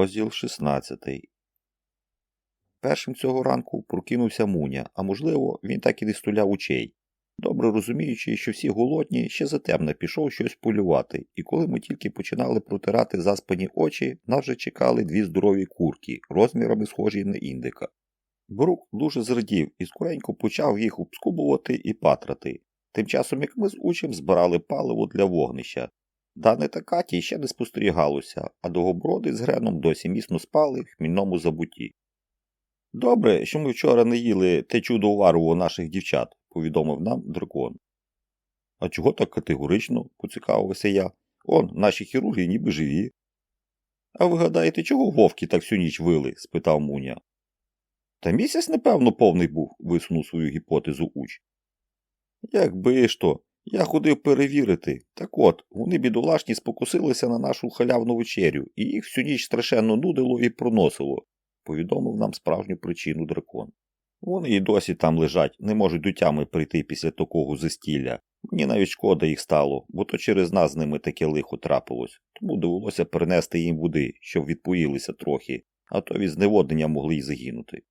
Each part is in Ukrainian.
Розділ 16 Першим цього ранку прокинувся Муня, а можливо, він так і не стуляв очей. Добре розуміючи, що всі голодні, ще затемно пішов щось полювати, і коли ми тільки починали протирати заспані очі, нас вже чекали дві здорові курки, розмірами схожі на індика. Брук дуже зрадів і скоренько почав їх обскубувати і патрати. Тим часом, як ми з учем збирали паливо для вогнища, Дане та Каті ще не спостерігалося, а довгоброди з Греном досі міцно спали в хмільному забутті. Добре, що ми вчора не їли те чудо вару наших дівчат, повідомив нам дракон. А чого так категорично? поцікавився я. Он, наші хірурги ніби живі. А ви гадаєте, чого вовки так всю ніч вили? спитав Муня. Та місяць, напевно, повний був, висунув свою гіпотезу уч. Якби ж то, я ходив перевірити. Так от, вони бідолашні спокусилися на нашу халявну вечерю, і їх всю ніч страшенно нудило і проносило, повідомив нам справжню причину дракон. Вони і досі там лежать, не можуть до тями прийти після такого застілля. Мені навіть шкода їх стало, бо то через нас з ними таке лихо трапилось, тому довелося принести їм води, щоб відпоїлися трохи, а то від зневоднення могли й загинути.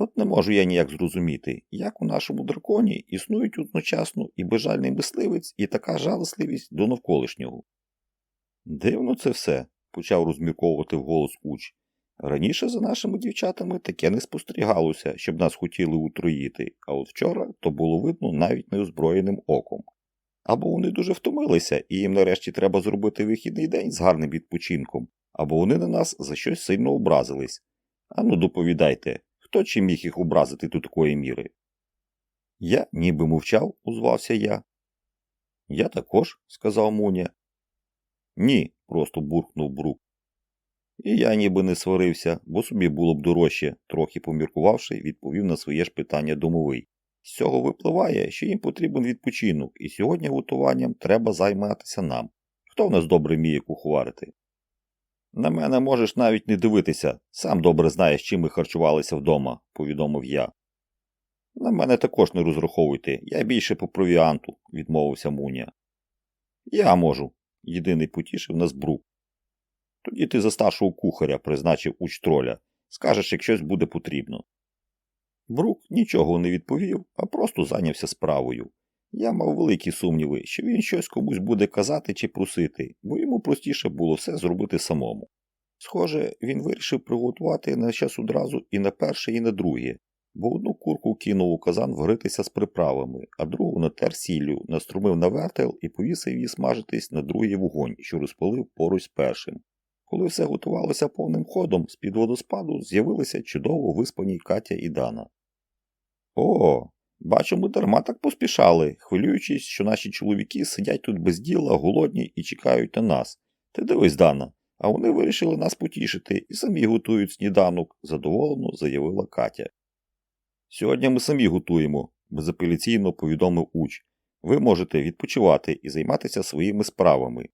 От не можу я ніяк зрозуміти, як у нашому драконі існують одночасно і безжальний мисливець, і така жалосливість до навколишнього. Дивно це все, почав розмірковувати вголос уч. Раніше за нашими дівчатами таке не спостерігалося, щоб нас хотіли утроїти, а от вчора то було видно навіть неозброєним оком. Або вони дуже втомилися, і їм нарешті треба зробити вихідний день з гарним відпочинком, або вони на нас за щось сильно образились. Ану, доповідайте, Хто чи міг їх образити до такої міри? Я ніби мовчав, узвався я. Я також, сказав Муня. Ні, просто буркнув Брук. І я ніби не сварився, бо собі було б дорожче, трохи поміркувавши, відповів на своє ж питання домовий. З цього випливає, що їм потрібен відпочинок, і сьогодні готуванням треба займатися нам. Хто в нас добре вміє куховарити? На мене можеш навіть не дивитися, сам добре знаєш, чим ми харчувалися вдома, повідомив я. На мене також не розраховуйте, я більше по провіанту, відмовився Муня. Я можу, єдиний потішив нас брук. Тоді ти за старшого кухаря призначив уч троля, скажеш, як щось буде потрібно. Брук нічого не відповів, а просто зайнявся справою. Я мав великі сумніви, що він щось комусь буде казати чи просити, бо йому простіше було все зробити самому. Схоже, він вирішив приготувати на час одразу і на перше, і на друге, бо одну курку кинув у казан вгритися з приправами, а другу натер сіллю, наструмив на вертел і повісив її смажитись на другий вогонь, що розпалив поруч з першим. Коли все готувалося повним ходом, з під водоспаду з'явилися чудово виспані Катя і Дана. О, Бачу, ми дарма так поспішали, хвилюючись, що наші чоловіки сидять тут без діла, голодні і чекають на нас. Ти дивись, Дана, а вони вирішили нас потішити і самі готують сніданок, задоволено заявила Катя. Сьогодні ми самі готуємо, безапеляційно повідомив уч. Ви можете відпочивати і займатися своїми справами.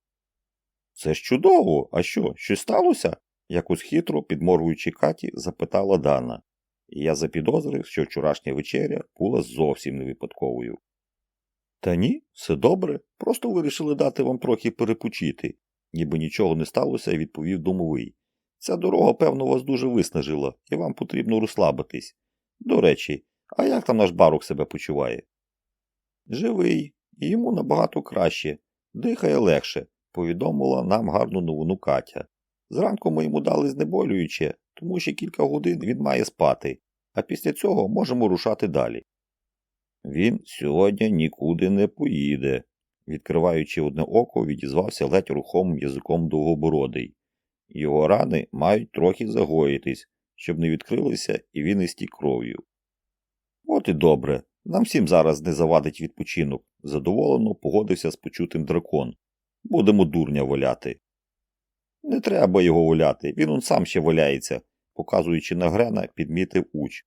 Це ж чудово, а що, щось сталося? якось хитро, підморгуючи Каті, запитала Дана і я запідозрив, що вчорашня вечеря була зовсім не випадковою. Та ні, все добре, просто вирішили дати вам трохи перепочити, ніби нічого не сталося, відповів домовий. Ця дорога, певно, вас дуже виснажила, і вам потрібно розслабитись. До речі, а як там наш барок себе почуває? Живий, і йому набагато краще, дихає легше, повідомила нам гарну новину Катя. Зранку ми йому дали знеболююче, тому ще кілька годин він має спати, а після цього можемо рушати далі. Він сьогодні нікуди не поїде, відкриваючи одне око, відізвався ледь рухомим язиком довгобородий. Його рани мають трохи загоїтись, щоб не відкрилися і він не стік кров'ю. От і добре, нам всім зараз не завадить відпочинок, задоволено погодився з почутим дракон. Будемо дурня валяти. Не треба його валяти, він он сам ще валяється, показуючи на Грена, підмітив уч.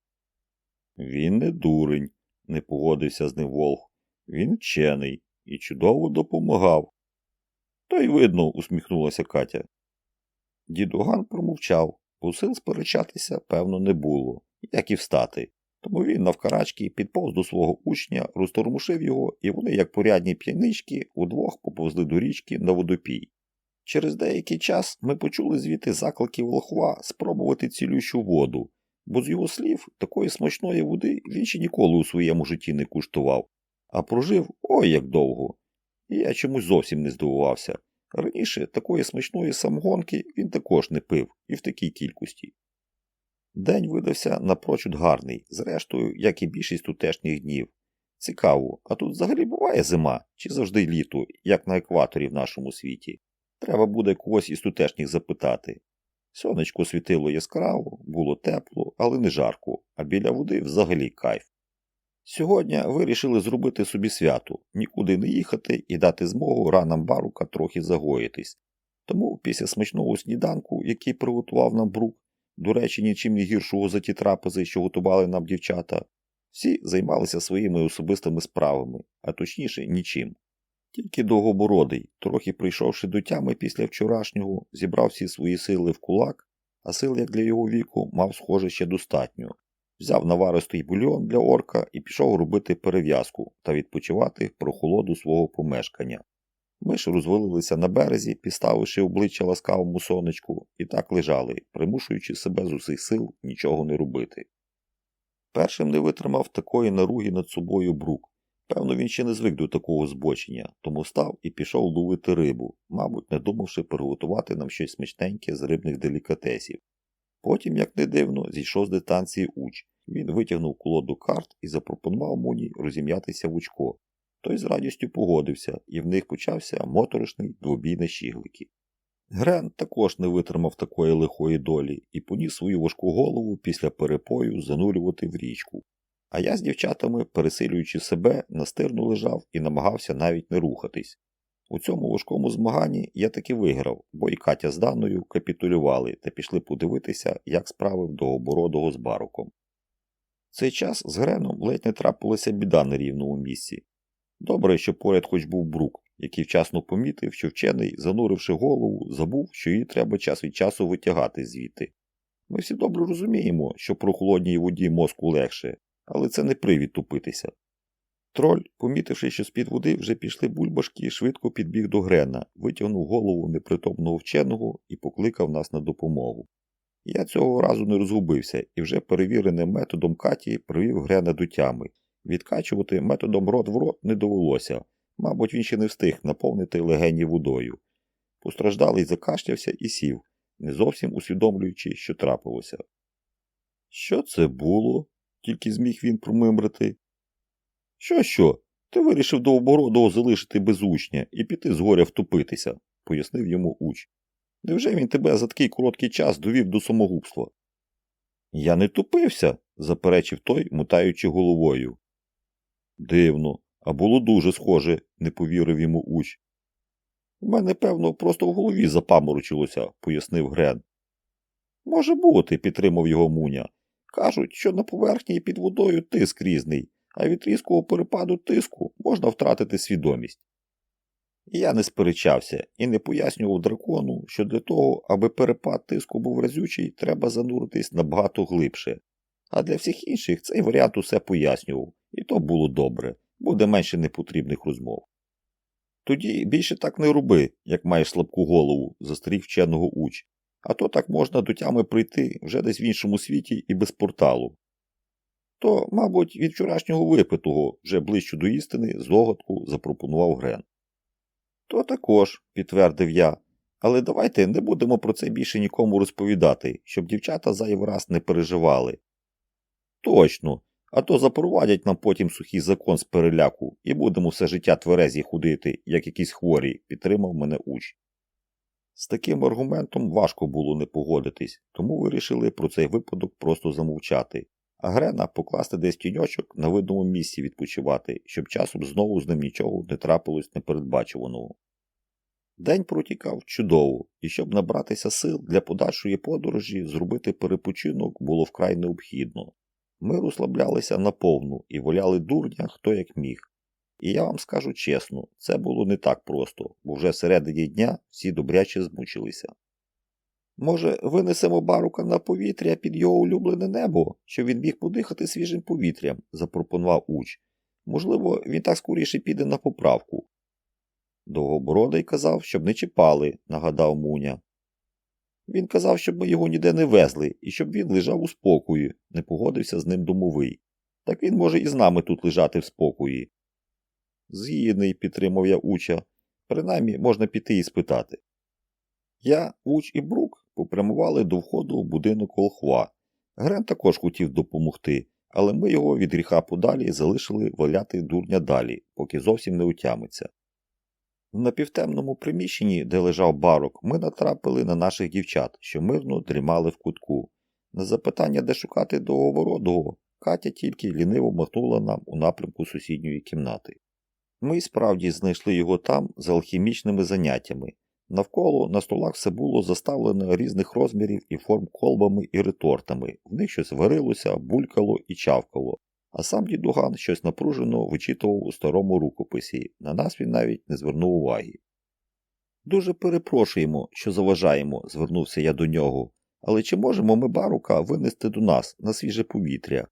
Він не дурень, не погодився з ним Волх. Він вчений і чудово допомагав. То й видно, усміхнулася Катя. Дідуган промовчав, бо сил сперечатися, певно, не було, як і встати. Тому він навкарачки підповз до свого учня, розтормушив його, і вони, як порядні п'янички, удвох поповзли до річки на водопій. Через деякий час ми почули звідти заклики волхва спробувати цілющу воду, бо з його слів такої смачної води він ще ніколи у своєму житті не куштував, а прожив ой як довго. І я чомусь зовсім не здивувався. Раніше такої смачної самогонки він також не пив і в такій кількості. День видався напрочуд гарний, зрештою, як і більшість тутешніх днів. Цікаво, а тут взагалі буває зима чи завжди літо, як на екваторі в нашому світі. Треба буде когось із тутешніх запитати. Сонечко світило яскраво, було тепло, але не жарко, а біля води взагалі кайф. Сьогодні вирішили зробити собі свято, нікуди не їхати і дати змогу ранам барука трохи загоїтись. Тому після смачного сніданку, який приготував нам брук, до речі, нічим не гіршого за ті трапези, що готували нам дівчата, всі займалися своїми особистими справами, а точніше нічим. Тільки довгобородий, трохи прийшовши до тями після вчорашнього, зібрав всі свої сили в кулак, а сил, як для його віку, мав, схоже, ще достатньо. Взяв наваристий бульйон для орка і пішов робити перев'язку та відпочивати в прохолоду свого помешкання. Ми ж розвалилися на березі, підставивши обличчя ласкавому сонечку, і так лежали, примушуючи себе з усіх сил нічого не робити. Першим не витримав такої наруги над собою брук. Певно, він ще не звик до такого збочення, тому став і пішов ловити рибу, мабуть, не думавши приготувати нам щось смачненьке з рибних делікатесів. Потім, як не дивно, зійшов з дистанції уч. Він витягнув колоду карт і запропонував Муні розім'ятися в очко. Той з радістю погодився, і в них почався моторошний двобій на щіглики. Грен також не витримав такої лихої долі і поніс свою важку голову після перепою занурювати в річку. А я з дівчатами, пересилюючи себе, настирно лежав і намагався навіть не рухатись. У цьому важкому змаганні я таки виграв, бо і Катя з Даною капітулювали та пішли подивитися, як справи в довгобородого з бароком. В цей час з Греном ледь не трапилася біда на рівному місці. Добре, що поряд хоч був брук, який вчасно помітив, що вчений, зануривши голову, забув, що її треба час від часу витягати звідти. Ми всі добре розуміємо, що про холодній воді мозку легше, але це не привід тупитися. Троль, помітивши, що з-під води вже пішли бульбашки, швидко підбіг до Грена, витягнув голову непритомного вченого і покликав нас на допомогу. Я цього разу не розгубився і вже перевіреним методом Каті привів Грена до тями. Відкачувати методом рот в рот не довелося, мабуть, він ще не встиг наповнити легені водою. Постраждалий закашлявся і сів, не зовсім усвідомлюючи, що трапилося. Що це було? Тільки зміг він промимрити. Що, що? Ти вирішив до обородого залишити без учня і піти з горя втопитися, пояснив йому уч. Невже він тебе за такий короткий час довів до самогубства? Я не тупився, заперечив той, мутаючи головою. Дивно, а було дуже схоже, не повірив йому уч. У мене, певно, просто в голові запаморочилося, пояснив Грен. Може бути, підтримав його Муня. Кажуть, що на поверхні під водою тиск різний, а від різкого перепаду тиску можна втратити свідомість. Я не сперечався і не пояснював дракону, що для того, аби перепад тиску був разючий, треба зануритись набагато глибше. А для всіх інших цей варіант усе пояснював, і то було добре, буде менше непотрібних розмов. Тоді більше так не роби, як маєш слабку голову, застріг вченого уч, а то так можна до тями прийти вже десь в іншому світі і без порталу. То, мабуть, від вчорашнього випитого, вже ближче до істини, здогадку запропонував Грен. То також, підтвердив я, але давайте не будемо про це більше нікому розповідати, щоб дівчата зайвий раз не переживали. Точно, а то запровадять нам потім сухий закон з переляку і будемо все життя тверезі ходити, як якісь хворі, підтримав мене уч. З таким аргументом важко було не погодитись, тому вирішили про цей випадок просто замовчати, а Грена покласти десь тіньочок на видному місці відпочивати, щоб часом знову з ним нічого не трапилось непередбачуваного. День протікав чудово, і щоб набратися сил для подальшої подорожі, зробити перепочинок було вкрай необхідно. Ми розслаблялися наповну і воляли дурня хто як міг. І я вам скажу чесно, це було не так просто, бо вже середині дня всі добряче змучилися. Може, винесемо барука на повітря під його улюблене небо, щоб він міг подихати свіжим повітрям, запропонував уч. Можливо, він так скоріше піде на поправку. Довгобородий казав, щоб не чіпали, нагадав Муня. Він казав, щоб ми його ніде не везли і щоб він лежав у спокої, не погодився з ним домовий. Так він може і з нами тут лежати в спокої. Згідний, підтримав я уча. Принаймні можна піти і спитати. Я, Уч і Брук попрямували до входу у будинок Волхва. Грен також хотів допомогти, але ми його від гріха подалі залишили валяти дурня далі, поки зовсім не утямиться. В напівтемному приміщенні, де лежав барок, ми натрапили на наших дівчат, що мирно дрімали в кутку. На запитання, де шукати довговородого, Катя тільки ліниво махнула нам у напрямку сусідньої кімнати. Ми й справді знайшли його там за алхімічними заняттями. Навколо на столах все було заставлено різних розмірів і форм колбами і ретортами, в них щось варилося, булькало і чавкало, а сам дідуган щось напружено вичитував у старому рукописі, на нас він навіть не звернув уваги. Дуже перепрошуємо, що заважаємо, звернувся я до нього, але чи можемо ми барука винести до нас на свіже повітря?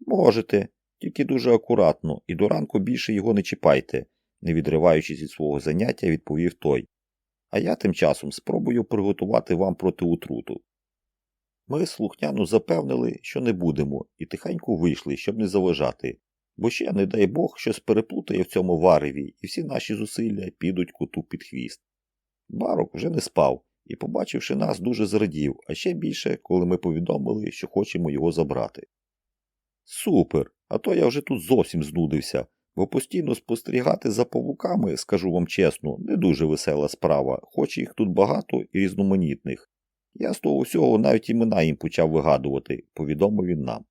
Можете, тільки дуже акуратно, і до ранку більше його не чіпайте, не відриваючись від свого заняття, відповів той. А я тим часом спробую приготувати вам протиутруту. Ми слухняно запевнили, що не будемо, і тихенько вийшли, щоб не заважати, бо ще, не дай Бог, щось переплутає в цьому вареві, і всі наші зусилля підуть коту під хвіст. Барок вже не спав і, побачивши нас, дуже зрадів, а ще більше, коли ми повідомили, що хочемо його забрати. Супер! А то я вже тут зовсім знудився, бо постійно спостерігати за павуками, скажу вам чесно, не дуже весела справа, хоч їх тут багато і різноманітних. Я з того всього навіть імена їм почав вигадувати, повідомив він нам.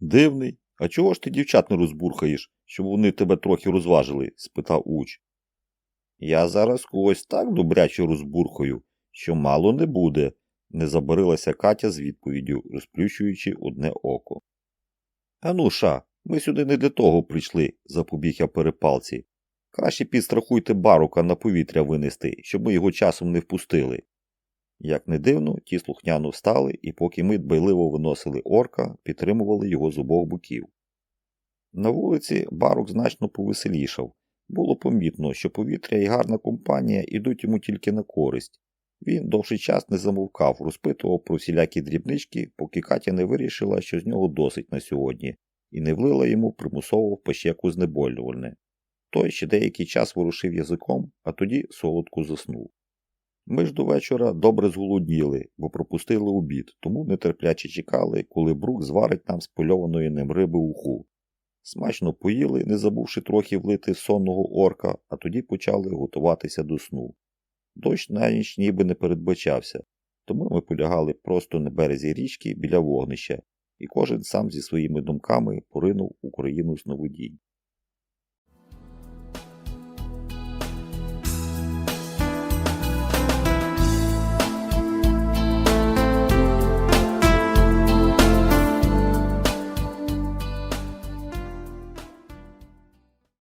Дивний, а чого ж ти дівчат не розбурхаєш, щоб вони тебе трохи розважили? спитав уч. Я зараз когось так добряче розбурхаю, що мало не буде, не забарилася Катя з відповіддю, розплющуючи одне око. Ану, ша, ми сюди не для того прийшли, запобіг я перепалці. Краще підстрахуйте барука на повітря винести, щоб ми його часом не впустили. Як не дивно, ті слухняно встали, і поки ми дбайливо виносили орка, підтримували його з обох боків. На вулиці барок значно повеселішав. Було помітно, що повітря і гарна компанія йдуть йому тільки на користь. Він довший час не замовкав, розпитував про всілякі дрібнички, поки Катя не вирішила, що з нього досить на сьогодні, і не влила йому примусово в пащеку знеболювальне. Той ще деякий час ворушив язиком, а тоді солодко заснув. Ми ж до вечора добре зголодніли, бо пропустили обід, тому нетерпляче чекали, коли брук зварить нам спольованої ним риби уху. Смачно поїли, не забувши трохи влити сонного орка, а тоді почали готуватися до сну. Дощ на ніч ніби не передбачався, тому ми полягали просто на березі річки біля вогнища, і кожен сам зі своїми думками поринув Україну сновидінь.